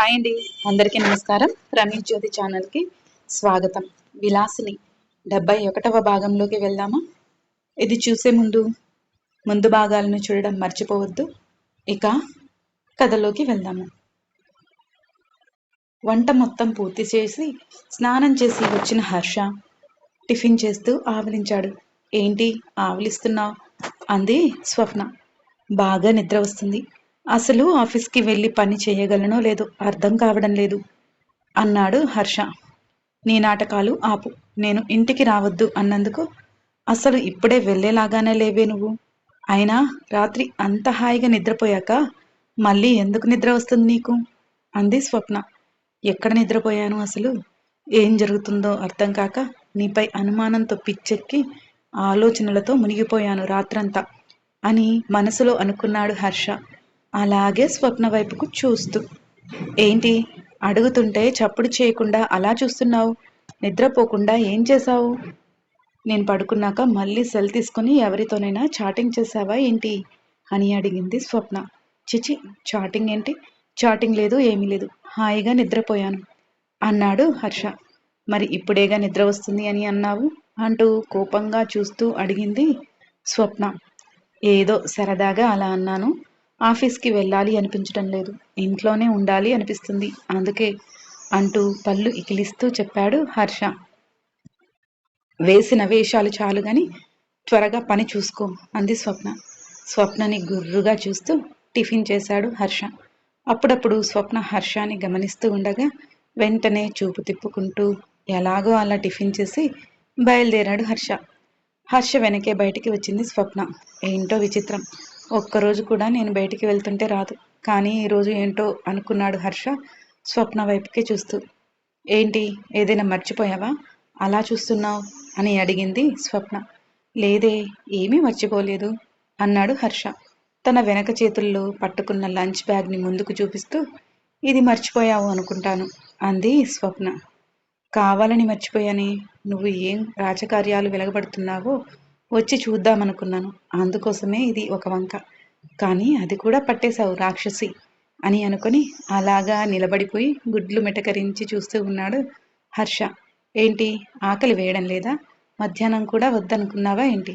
Hi అండి. అందరికీ నమస్కారం. రమేష్ జ్యోతి ఛానల్కి స్వాగతం. విలాసిని డెబ్బై ఒకటవ భాగంలోకి వెళ్దామా? ఇది చూసే ముందు ముందు భాగాలను చూడడం మర్చిపోవద్దు. ఇక కథలోకి వెళ్దాము. వంట మొత్తం పూర్తి చేసి స్నానం చేసి వచ్చిన హర్ష టిఫిన్ చేస్తూ ఆవలించాడు. ఏంటి ఆవలిస్తున్నావు? అంది స్వప్న. బాగా నిద్ర వస్తుంది. అసలు ఆఫీస్కి వెళ్ళి పని చేయగలనో లేదో అర్థం కావడం లేదు. అన్నాడు హర్ష. నీ నాటకాలు ఆపు. నేను ఇంటికి రావద్దు అన్నందుకు అసలు ఇప్పుడే వెళ్ళేలాగానే లేవే నువ్వు. అయినా రాత్రి అంత హాయిగా నిద్రపోయాక మళ్ళీ ఎందుకు నిద్ర వస్తుంది నీకు? అంది స్వప్న. ఎక్కడ నిద్రపోయాను అసలు? ఏం జరుగుతుందో అర్థం కాక నీపై అనుమానంతో పిచ్చెక్కి ఆలోచనలతో మునిగిపోయాను రాత్రంతా అని మనసులో అనుకున్నాడు హర్ష. అలాగే స్వప్న వైపుకు చూస్తూ ఏంటి? అడుగుతుంటే చప్పుడు చేయకుండా అలా చూస్తున్నావు? నిద్రపోకుండా ఏం చేశావు? నేను పడుకున్నాక మళ్ళీ సెల్ తీసుకుని ఎవరితోనైనా చాటింగ్ చేసావా ఏంటి? అని అడిగింది స్వప్న. చిచి చాటింగ్ ఏంటి? చాటింగ్ లేదు ఏమీ లేదు. హాయిగా నిద్రపోయాను. అన్నాడు హర్ష. మరి ఇప్పుడేగా నిద్ర వస్తుంది అని అన్నావు? అంటూ కోపంగా చూస్తూ అడిగింది స్వప్న. ఏదో సరదాగా అలా అన్నాను. ఆఫీస్కి వెళ్ళాలి అనిపించడం లేదు. ఇంట్లోనే ఉండాలి అనిపిస్తుంది. అందుకే అంటూ పళ్ళు ఇకిలిస్తూ చెప్పాడు హర్ష. వేసిన వేషాలు చాలు గాని త్వరగా పని చూసుకో అంది స్వప్న. స్వప్నని గుర్రుగా చూస్తూ టిఫిన్ చేశాడు హర్ష. అప్పుడప్పుడు స్వప్న హర్షాన్ని గమనిస్తూ ఉండగా వెంటనే చూపు తిప్పుకుంటూ ఎలాగో అలా టిఫిన్ చేసి బయలుదేరాడు హర్ష. హర్ష వెనకే బయటికి వచ్చింది స్వప్న. ఏంటో విచిత్రం. ఒక్కరోజు కూడా నేను బయటికి వెళ్తుంటే రాదు. కానీ ఈరోజు ఏంటో అనుకున్నాడు హర్ష స్వప్న వైపుకే చూస్తూ. ఏంటి? ఏదైనా మర్చిపోయావా? అలా చూస్తున్నావు అని అడిగింది స్వప్న. లేదే ఏమీ మర్చిపోలేదు అన్నాడు హర్ష. తన వెనక చేతుల్లో పట్టుకున్న లంచ్ బ్యాగ్ని ముందుకు చూపిస్తూ ఇది మర్చిపోయావు అనుకుంటాను అంది స్వప్న. కావాలని మర్చిపోయాని నువ్వు ఏం రాజకార్యాలు వెలగబడుతున్నావో వచ్చి చూద్దామనుకున్నాను. అందుకోసమే ఇది ఒక వంక. కానీ అది కూడా పట్టేశావు రాక్షసి అని అనుకుని అలాగా నిలబడిపోయి గుడ్లు మెటకరించి చూస్తూ ఉన్నాడు హర్ష. ఏంటి? ఆకలి వేయడం లేదా? మధ్యాహ్నం కూడా వద్దనుకున్నావా ఏంటి?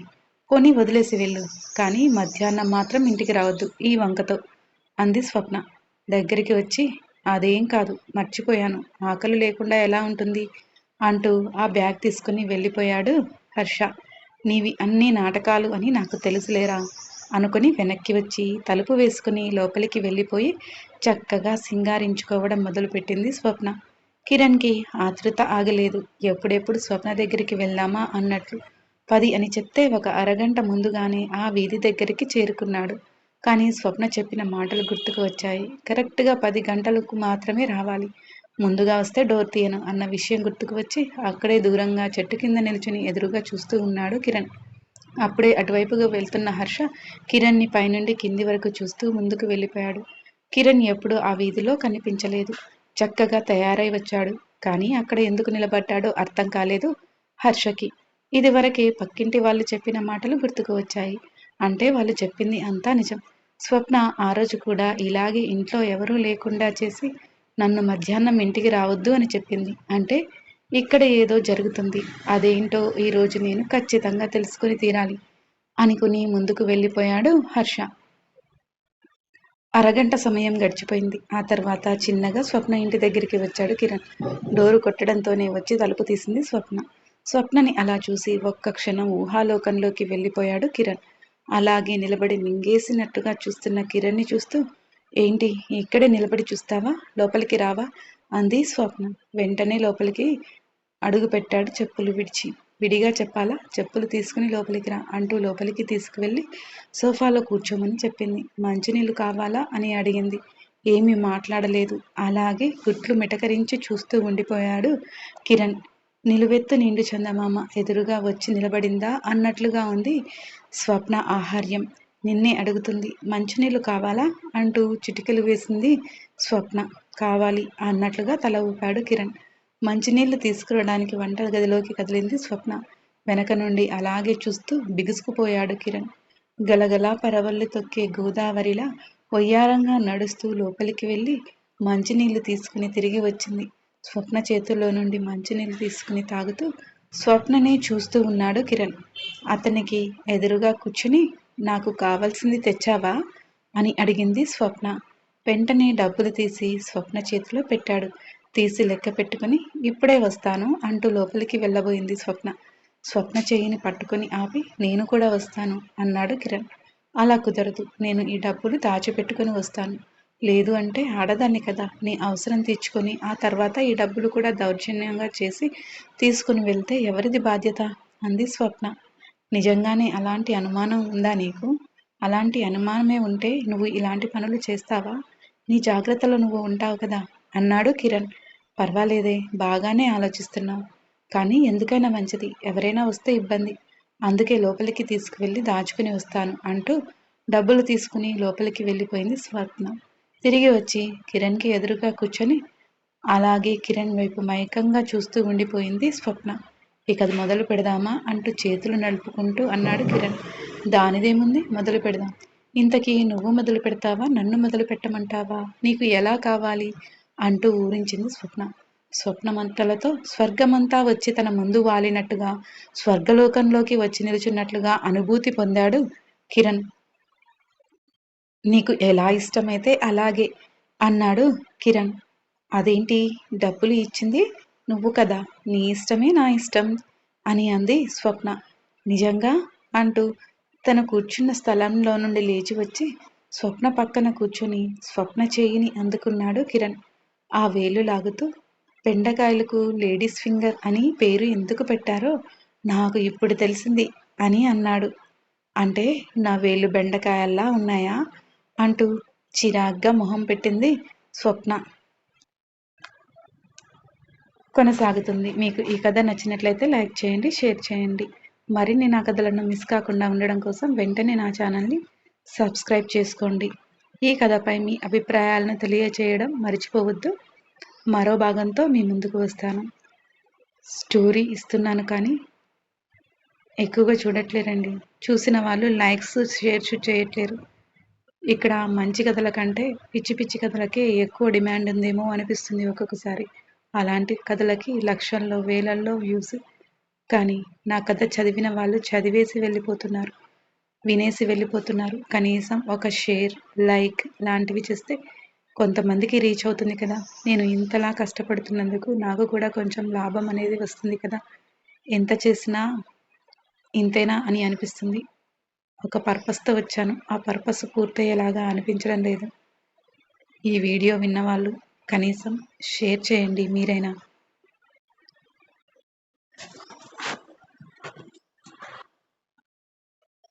కొని వదిలేసి వెళ్ళు. కానీ మధ్యాహ్నం మాత్రం ఇంటికి రావద్దు ఈ వంకతో అంది స్వప్న. దగ్గరికి వచ్చి అదేం కాదు మర్చిపోయాను. ఆకలి లేకుండా ఎలా ఉంటుంది? అంటూ ఆ బ్యాగ్ తీసుకుని వెళ్ళిపోయాడు హర్ష. నీవి అన్ని నాటకాలు అని నాకు తెలుసులేరా? అనుకుని వెనక్కి వచ్చి తలుపు వేసుకుని లోపలికి వెళ్ళిపోయి చక్కగా సింగారించుకోవడం మొదలుపెట్టింది స్వప్న. కిరణ్కి ఆతృత ఆగలేదు. ఎప్పుడెప్పుడు స్వప్న దగ్గరికి వెళ్దామా అన్నట్లు పది అని చెప్తే ఒక అరగంట ముందుగానే ఆ వీధి దగ్గరికి చేరుకున్నాడు. కానీ స్వప్న చెప్పిన మాటలు గుర్తుకు వచ్చాయి. కరెక్ట్గా పది గంటలకు మాత్రమే రావాలి. ముందుగా వస్తే డోర్ తీయను అన్న విషయం గుర్తుకు వచ్చి అక్కడే దూరంగా చెట్టు కింద నిల్చుని ఎదురుగా చూస్తూ ఉన్నాడు కిరణ్. అప్పుడే అటువైపుగా వెళ్తున్న హర్ష కిరణ్ని పైనుండి కింది వరకు చూస్తూ ముందుకు వెళ్ళిపోయాడు. కిరణ్ ఎప్పుడూ ఆ వీధిలో కనిపించలేదు. చక్కగా తయారై వచ్చాడు. కానీ అక్కడ ఎందుకు నిలబడ్డాడో అర్థం కాలేదు హర్షకి. ఇదివరకే పక్కింటి వాళ్ళు చెప్పిన మాటలు గుర్తుకు వచ్చాయి. అంటే వాళ్ళు చెప్పింది అంతా నిజం. స్వప్న ఆ రోజు కూడా ఇలాగే ఇంట్లో ఎవరూ లేకుండా చేసి నన్ను మధ్యాహ్నం ఇంటికి రావద్దు అని చెప్పింది. అంటే ఇక్కడ ఏదో జరుగుతుంది. అదేంటో ఈరోజు నేను ఖచ్చితంగా తెలుసుకుని తీరాలి అనుకుని ముందుకు వెళ్ళిపోయాడు హర్ష. అరగంట సమయం గడిచిపోయింది. ఆ తర్వాత చిన్నగా స్వప్న ఇంటి దగ్గరికి వచ్చాడు కిరణ్. డోరు కొట్టడంతోనే వచ్చి తలుపు తీసింది స్వప్న. స్వప్నని అలా చూసి ఒక్క క్షణం ఊహాలోకంలోకి వెళ్ళిపోయాడు కిరణ్. అలాగే నిలబడి మింగేసినట్టుగా చూస్తున్న కిరణ్ని చూస్తూ ఏంటి? ఇక్కడే నిలబడి చూస్తావా? లోపలికి రావా? అంది స్వప్న. వెంటనే లోపలికి అడుగు పెట్టాడు చెప్పులు విడిచి. విడిగా చెప్పాలా? చెప్పులు తీసుకుని లోపలికి రా అంటూ లోపలికి తీసుకువెళ్ళి సోఫాలో కూర్చోమని చెప్పింది. మంచినీళ్ళు కావాలా? అని అడిగింది. ఏమీ మాట్లాడలేదు. అలాగే గుట్లు మిటకరించి చూస్తూ ఉండిపోయాడు కిరణ్. నిలువెత్తు నిండు చందమామ ఎదురుగా వచ్చి నిలబడిందా? అన్నట్లుగా ఉంది స్వప్న ఆహార్యం. నిన్నే అడుగుతుంది. మంచినీళ్ళు కావాలా? అంటూ చిటికలు వేసింది స్వప్న. కావాలి అన్నట్లుగా తల ఊపాడు కిరణ్. మంచినీళ్ళు తీసుకురావడానికి వంట గదిలోకి కదిలింది స్వప్న. వెనక నుండి అలాగే చూస్తూ బిగుసుకుపోయాడు కిరణ్. గలగలా పరవళ్ళు తొక్కే గోదావరిలా ఒయ్యారంగా నడుస్తూ లోపలికి వెళ్ళి మంచినీళ్ళు తీసుకుని తిరిగి వచ్చింది. స్వప్న చేతుల్లో నుండి మంచినీళ్ళు తీసుకుని తాగుతూ స్వప్ననే చూస్తూ ఉన్నాడు కిరణ్. అతనికి ఎదురుగా కూర్చుని నాకు కావాల్సింది తెచ్చావా? అని అడిగింది స్వప్న. వెంటనే డబ్బులు తీసి స్వప్న చేతిలో పెట్టాడు. తీసి లెక్క పెట్టుకుని ఇప్పుడే వస్తాను అంటూ లోపలికి వెళ్ళబోయింది స్వప్న. స్వప్న చేయిని పట్టుకొని ఆపి నేను కూడా వస్తాను అన్నాడు కిరణ్. అలా కుదరదు. నేను ఈ డబ్బులు దాచిపెట్టుకుని వస్తాను. లేదు అంటే ఆడదాన్ని కదా. నీ అవసరం తీర్చుకొని ఆ తర్వాత ఈ డబ్బులు కూడా దౌర్జన్యంగా చేసి తీసుకుని వెళ్తే ఎవరిది బాధ్యత? అంది స్వప్న. నిజంగానే అలాంటి అనుమానం ఉందా నీకు? అలాంటి అనుమానమే ఉంటే నువ్వు ఇలాంటి పనులు చేస్తావా? నీ జాగ్రత్తలో నువ్వు ఉంటావు కదా? అన్నాడు కిరణ్. పర్వాలేదే బాగానే ఆలోచిస్తున్నావు. కానీ ఎందుకైనా మంచిది. ఎవరైనా వస్తే ఇబ్బంది. అందుకే లోపలికి తీసుకువెళ్ళి దాచుకుని వస్తాను అంటూ డబ్బులు తీసుకుని లోపలికి వెళ్ళిపోయింది స్వప్న. తిరిగి వచ్చి కిరణ్కి ఎదురుగా కూర్చొని అలాగే కిరణ్ వైపు మైకంగా చూస్తూ ఉండిపోయింది స్వప్న. ఇక అది మొదలు పెడదామా అంటూ చేతులు నడుపుకుంటూ అన్నాడు కిరణ్. దానిదేముంది? మొదలు పెడదాం. ఇంతకీ నువ్వు మొదలు పెడతావా? నన్ను మొదలు పెట్టమంటావా? నీకు ఎలా కావాలి? అంటూ ఊరించింది స్వప్న. స్వప్నమంతలతో స్వర్గమంతా వచ్చి తన ముందు వాలినట్టుగా స్వర్గలోకంలోకి వచ్చి నిలుచున్నట్లుగా అనుభూతి పొందాడు కిరణ్. నీకు ఎలా ఇష్టమైతే అలాగే అన్నాడు కిరణ్. అదేంటి? డబ్బులు ఇచ్చింది? నువ్వు కదా నీ ఇష్టమే నా ఇష్టం అని అంది స్వప్న. నిజంగా? అంటూ తన కూర్చున్న స్థలంలో నుండి లేచి వచ్చి స్వప్న పక్కన కూర్చొని స్వప్న చేయిని అందుకున్నాడు కిరణ్. ఆ వేలు లాగుతూ బెండకాయలకు లేడీస్ ఫింగర్ అని పేరు ఎందుకు పెట్టారో నాకు ఇప్పుడు తెలిసింది అని అన్నాడు. అంటే నా వేలు బెండకాయల్లా ఉన్నాయా? అంటూ చిరాగ్గా మొహం పెట్టింది స్వప్న. కొనసాగుతుంది. మీకు ఈ కథ నచ్చినట్లయితే లైక్ చేయండి షేర్ చేయండి. మరిన్ని నా కథలను మిస్ కాకుండా ఉండడం కోసం వెంటనే నా ఛానల్ని సబ్స్క్రైబ్ చేసుకోండి. ఈ కథపై మీ అభిప్రాయాలను తెలియచేయడం మర్చిపోవద్దు. మరో భాగంతో మీ ముందుకు వస్తాను. స్టోరీ ఇస్తున్నాను కానీ ఎక్కువగా చూడట్లేరండి. చూసిన వాళ్ళు లైక్స్ షేర్ చేయట్లేరు. ఇక్కడ మంచి కథల కంటే పిచ్చి పిచ్చి కథలకే ఎక్కువ డిమాండ్ ఉందేమో అనిపిస్తుంది ఒక్కొక్కసారి. అలాంటి కథలకి లక్షల్లో వేలల్లో వ్యూస్. కానీ నా కథ చదివిన వాళ్ళు చదివేసి వెళ్ళిపోతున్నారు. వినేసి వెళ్ళిపోతున్నారు. కనీసం ఒక షేర్ లైక్ లాంటివి చేస్తే కొంతమందికి రీచ్ అవుతుంది కదా. నేను ఇంతలా కష్టపడుతున్నందుకు నాకు కూడా కొంచెం లాభం అనేది వస్తుంది కదా. ఎంత చేసినా ఇంతేనా అని అనిపిస్తుంది. ఒక పర్పస్తో వచ్చాను. ఆ పర్పస్ పూర్తయ్యేలాగా అనిపించడం లేదు. ఈ వీడియో విన్నవాళ్ళు కనీసం షేర్ చేయండి మీరైనా.